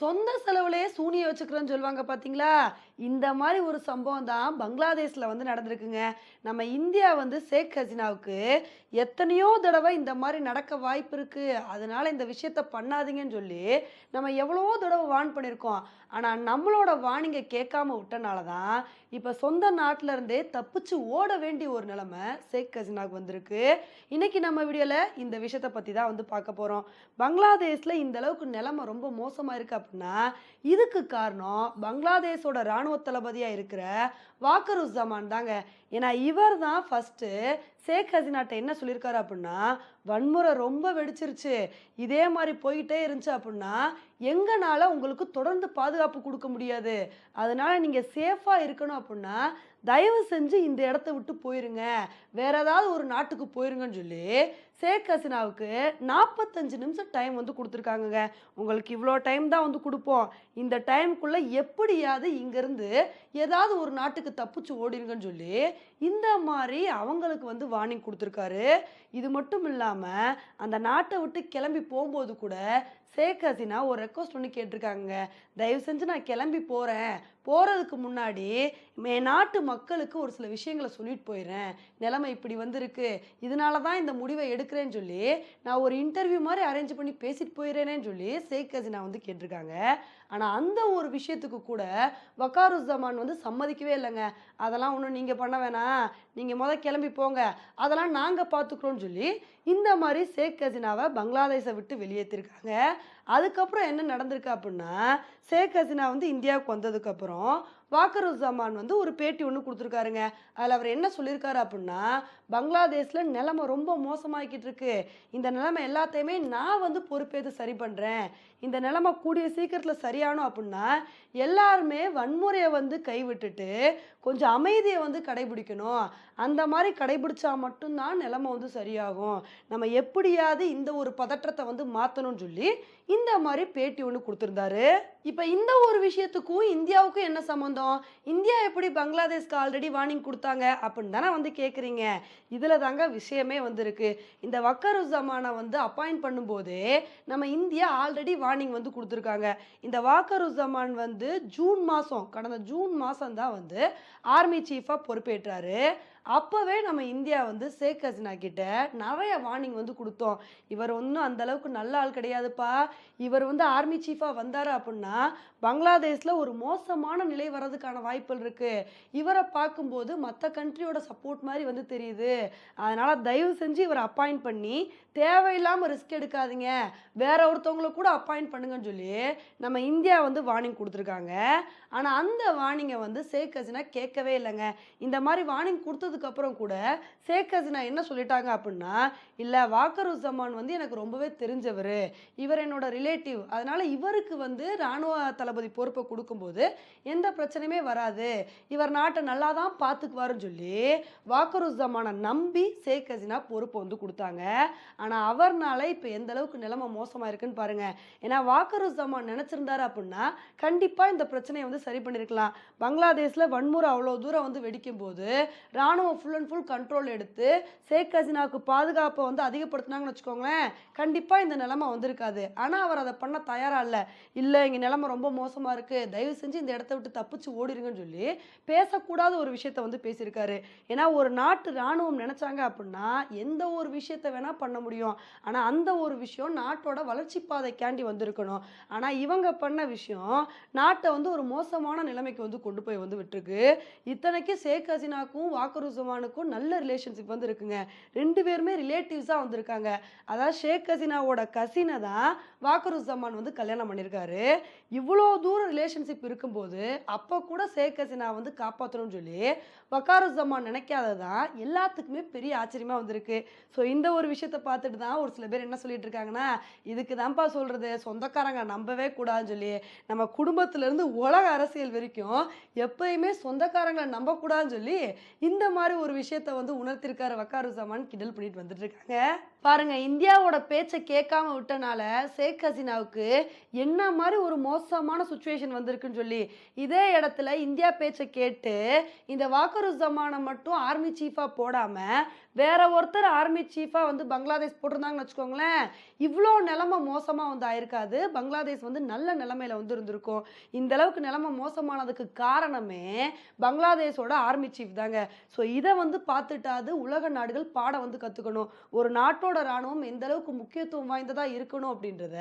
சொந்த செலவுலயே சூனிய வச்சுக்கிறோன்னு சொல்லுவாங்க பார்த்தீங்களா இந்த மாதிரி ஒரு சம்பவம் தான் பங்களாதேஷில் வந்து நடந்திருக்குங்க. நம்ம இந்தியா வந்து ஷேக் ஹசீனாவுக்கு எத்தனையோ தடவை இந்த மாதிரி நடக்க வாய்ப்பு இருக்குது அதனால இந்த விஷயத்த பண்ணாதீங்கன்னு சொல்லி நம்ம எவ்வளவோ தடவை வார்ன் பண்ணியிருக்கோம். ஆனால் நம்மளோட வார்னிங்கை கேட்காம விட்டனால தான் இப்போ சொந்த நாட்டில இருந்தே தப்பிச்சு ஓட வேண்டிய ஒரு நிலைமை ஷேக் ஹசீனாவுக்கு வந்திருக்கு. இன்னைக்கு நம்ம வீடியோவில் இந்த விஷயத்தை பற்றி தான் வந்து பார்க்க போகிறோம் பங்களாதேஷில் இந்த அளவுக்கு நிலைமை ரொம்ப மோசமாக இருக்குது அப்படின்னா இதுக்கு காரணம் பங்களாதேஷோட ராணுவ தளபதியாக இருக்கிற வாக்கருஸ்ஸமான் தாங்க. ஏன்னா இவர் தான் ஃபஸ்ட்டு ஷேக் ஹசீனாட்ட என்ன சொல்லியிருக்காரு அப்படின்னா வன்முறை ரொம்ப வெடிச்சிருச்சு. இதே மாதிரி போயிட்டே இருந்துச்சு அப்படின்னா எங்கனால உங்களுக்கு தொடர்ந்து பாதுகாப்பு கொடுக்க முடியாது. அதனால நீங்கள் சேஃபாக இருக்கணும் அப்படின்னா தயவு செஞ்சு இந்த இடத்த விட்டு போயிருங்க. வேற ஏதாவது ஒரு நாட்டுக்கு போயிருங்கன்னு சொல்லி ஷேக் ஹசினாவுக்கு நாற்பத்தஞ்சு நிமிஷம் டைம் வந்து கொடுத்துருக்காங்கங்க. உங்களுக்கு இவ்வளோ டைம் தான் வந்து கொடுப்போம். இந்த டைமுக்குள்ளே எப்படியாவது இங்கேருந்து ஏதாவது ஒரு நாட்டுக்கு தப்பிச்சு ஓடிருங்கன்னு சொல்லி இந்த மாதிரி அவங்களுக்கு வந்து வார்னிங் கொடுத்துருக்காரு. இது மட்டும் இல்லாமல் அந்த நாட்டை விட்டு கிளம்பி போகும்போது கூட ஷேக் ஹசீனா ஒரு ரெக்வஸ்ட் ஒன்று கேட்டிருக்காங்க. தயவு செஞ்சு நான் கிளம்பி போகிறேன் போகிறதுக்கு முன்னாடி என் நாட்டு மக்களுக்கு ஒரு சில விஷயங்களை சொல்லிட்டு போயிடுறேன். நிலைமை இப்படி வந்திருக்கு. இதனால தான் இந்த முடிவை எடுக்கிறேன்னு சொல்லி நான் ஒரு இன்டர்வியூ மாதிரி அரேஞ்ச் பண்ணி பேசிட்டு போயிடுறேனேன்னு சொல்லி ஷேக் ஹசீனா வந்து கேட்டிருக்காங்க. ஆனால் அந்த ஒரு விஷயத்துக்கு கூட வக்காருஸ்ஸமான் வந்து சம்மதிக்கவே இல்லைங்க. அதெல்லாம் ஒன்றும் நீங்கள் பண்ண வேணாம். நீங்கள் முத கிளம்பி போங்க. அதெல்லாம் நாங்கள் பார்த்துக்குறோன்னு சொல்லி இந்த மாதிரி ஷேக் ஹசீனாவை பங்களாதேஷை விட்டு வெளியேற்றிருக்காங்க அதுக்கப்புறம் என்ன நடந்திருக்கு அப்படின்னா ஷேக் ஹசீனா வந்து இந்தியாவுக்கு வந்ததுக்கப்புறம் 것처럼 வாக்கருஸ்ஸமான் வந்து ஒரு பேட்டி ஒன்று கொடுத்துருக்காருங்க. அதில் அவர் என்ன சொல்லியிருக்காரு அப்படின்னா பங்களாதேஷில் நிலமை ரொம்ப மோசமாகிக்கிட்டு இருக்கு. இந்த நிலமை எல்லாத்தையுமே நான் வந்து பொறுப்பேற்று சரி பண்ணுறேன் இந்த நிலமை கூடிய சீக்கிரத்தில் சரியானோம் அப்படின்னா எல்லாருமே வன்முறையை வந்து கைவிட்டுட்டு கொஞ்சம் அமைதியை வந்து கடைபிடிக்கணும். அந்த மாதிரி கடைபிடிச்சா மட்டும்தான் நிலமை வந்து சரியாகும். நம்ம எப்படியாவது இந்த ஒரு பதற்றத்தை வந்து மாற்றணும்னு சொல்லி இந்த மாதிரி பேட்டி ஒன்று கொடுத்துருந்தாரு. இப்போ இந்த ஒரு விஷயத்துக்கும் இந்தியாவுக்கும் என்ன சம்மந்தம் இந்தியா எப்படி பங்களாதேஷ்க்கு ஆல்ரெடி வார்னிங் கொடுத்தாங்க அப்படின்னு தானே வந்து கேட்குறீங்க இதில் தாங்க விஷயமே வந்திருக்கு. இந்த வக்கருசமானை வந்து அப்பாயிண்ட் பண்ணும்போது நம்ம இந்தியா ஆல்ரெடி வார்னிங் வந்து கொடுத்துருக்காங்க. இந்த வாக்கருசமான் வந்து ஜூன் மாதம் கடந்த ஜூன் மாதம் தான் வந்து ஆர்மி சீஃபாக பொறுப்பேற்றாரு. அப்போவே நம்ம இந்தியா வந்து ஷேக் ஹசினா கிட்ட நிறைய வார்னிங் வந்து கொடுத்தோம். இவர் ஒன்றும் அந்த அளவுக்கு நல்ல ஆள் கிடையாதுப்பா. இவர் வந்து ஆர்மி சீஃபாக வந்தார் அப்படின்னா பங்களாதேஷில் ஒரு மோசமான நிலை வர்றதுக்கான வாய்ப்புகள் இருக்குது இவரை பார்க்கும்போது மற்ற கண்ட்ரியோட சப்போர்ட் மாதிரி வந்து தெரியுது. அதனால் தயவு செஞ்சு இவரை அப்பாயிண்ட் பண்ணி தேவையில்லாமல் ரிஸ்க் எடுக்காதீங்க. வேற ஒருத்தவங்களை கூட அப்பாயிண்ட் பண்ணுங்கன்னு சொல்லி நம்ம இந்தியா வந்து வார்னிங் கொடுத்துருக்காங்க. ஆனால் அந்த வார்னிங்கை வந்து ஷேக் ஹசினா கேட்கவே இல்லைங்க. இந்த மாதிரி வார்னிங் கொடுத்து அப்புறம் கூட ஷேக் ஹசினா என்ன சொல்லிட்டாங்க அப்படின்னா இல்லை வாக்கருசமான் வந்து எனக்கு ரொம்பவே தெரிஞ்சவர். இவர் என்னோட ரிலேட்டிவ். அதனால இவருக்கு வந்து இராணுவ தளபதி பொறுப்பை கொடுக்கும்போது எந்த பிரச்சனையுமே வராது. இவர் நாட்டை நல்லா தான் பார்த்துக்குவாருன்னு சொல்லி வாக்கருசமானை நம்பி ஷேக் ஹசினா பொறுப்பை வந்து கொடுத்தாங்க. ஆனால் அவர்னால இப்போ எந்த அளவுக்கு நிலைமை மோசமாக இருக்குன்னு பாருங்க. ஏன்னா வாக்கருசமான் நினச்சிருந்தாரு அப்படின்னா கண்டிப்பாக இந்த பிரச்சனையை வந்து சரி பண்ணியிருக்கலாம் பங்களாதேஷில் வன்முறை அவ்வளோ தூரம் வந்து வெடிக்கும் போது ராணுவம் ஃபுல் அண்ட் ஃபுல் கண்ட்ரோல் எடுத்து ஷேக் ஹசீனாவுக்கு பாதுகாப்பை வந்து அதிகப்படுத்தினாங்கன்னு வச்சுக்கோங்களேன் கண்டிப்பாக இந்த நிலைமை வந்திருக்காது. ஆனால் அவர் அதை பண்ண தயாராக இல்லை. இல்லை இங்கே நிலைமை ரொம்ப மோசமாக இருக்குது தயவு செஞ்சு இந்த இடத்த விட்டு தப்பிச்சு ஓடிருங்கன்னு சொல்லி பேசக்கூடாத ஒரு விஷயத்த வந்து பேசியிருக்காரு. ஏன்னா ஒரு நாட்டு ராணுவம் நினச்சாங்க அப்படின்னா எந்த ஒரு விஷயத்த வேணால் பண்ண முடியும். ஆனால் அந்த ஒரு விஷயம் நாட்டோட வளர்ச்சி பாதைக்காண்டி வந்திருக்கணும். ஆனால் இவங்க பண்ண விஷயம் நாட்டை வந்து ஒரு மோசமான நிலைமைக்கு வந்து கொண்டு போய் வந்து விட்டுருக்கு. இத்தனைக்கு ஷேக் ஹசீனாக்கும் வாக்கருசமானுக்கும் நல்ல ரிலேஷன்ஷிப் வந்து இருக்குங்க ரெண்டு பேருமே ரிலேட்டிவ்ஸாக வந்திருக்காங்க. அதாவது ஷேக் ஹசீனாவோட கசினை தான் வாக்கருசமான் வந்து கல்யாணம் பண்ணியிருக்காரு இவ்வளோ தூரம் ரிலேஷன்ஷிப் இருக்கும்போது அப்போ கூட ஷேக் ஹசீனா வந்து காப்பாற்றணும்னு சொல்லி வக்காருசமான் நினைக்காததான் எல்லாத்துக்குமே பெரிய ஆச்சரியமாக வந்திருக்கு. ஸோ இந்த ஒரு விஷயத்த பார்த்துட்டு தான் ஒரு சில பேர் என்ன சொல்லிட்டு இருக்காங்கன்னா இதுக்கு தான்ப்பா சொல்கிறது சொந்தக்காரங்க நம்பவே கூடாதுன்னு சொல்லி நம்ம குடும்பத்திலேருந்து உலக அரசியல் வரைக்கும் எப்பயுமே சொந்தக்காரங்களை நம்பக்கூடாதுன்னு சொல்லி இந்த மாதிரி ஒரு விஷயத்த வந்து உணர்த்திருக்காரு வக்காருசமான் கிண்டல் பண்ணிட்டு வந்துட்டு இருக்காங்க பாருங்க இந்தியாவோட பேச்சை கேட்காம விட்டனால ஷேக் ஹசீனாவுக்கு என்ன மாதிரி ஒரு மோசமான சுச்சுவேஷன் வந்திருக்குன்னு சொல்லி இதே இடத்துல இந்தியா பேச்சை கேட்டு இந்த வாக்கருசமானை மட்டும் ஆர்மி சீஃபாக போடாமல் வேற ஒருத்தர் ஆர்மி சீஃபாக வந்து பங்களாதேஷ் போட்டிருந்தாங்கன்னு வச்சுக்கோங்களேன் இவ்வளோ நிலமை மோசமாக வந்து ஆயிருக்காது. பங்களாதேஷ் வந்து நல்ல நிலமையில வந்து இருந்திருக்கும். இந்த அளவுக்கு நிலைமை மோசமானதுக்கு காரணமே பங்களாதேஷோட ஆர்மி சீஃப் தாங்க. ஸோ இதை வந்து பார்த்துட்டாது உலக நாடுகள் பாட வந்து கற்றுக்கணும் ஒரு நாட்டோட ராணுவம் எந்த அளவுக்கு முக்கியத்துவம் வாய்ந்ததாக இருக்கணும் அப்படின்றத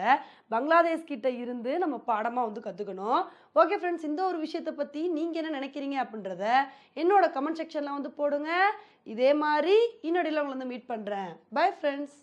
பங்களாதேஷ் கிட்ட இருந்து நம்ம பாடமாக வந்து கற்றுக்கணும் ஓகே ஃப்ரெண்ட்ஸ் இந்த ஒரு விஷயத்தை பற்றி நீங்கள் என்ன நினைக்கிறீங்க அப்படின்றத என்னோட கமெண்ட் செக்ஷனில் வந்து போடுங்க. இதே மாதிரி இன்னொடையில் உங்களை வந்து மீட் பண்ணுறேன் பை ஃப்ரெண்ட்ஸ்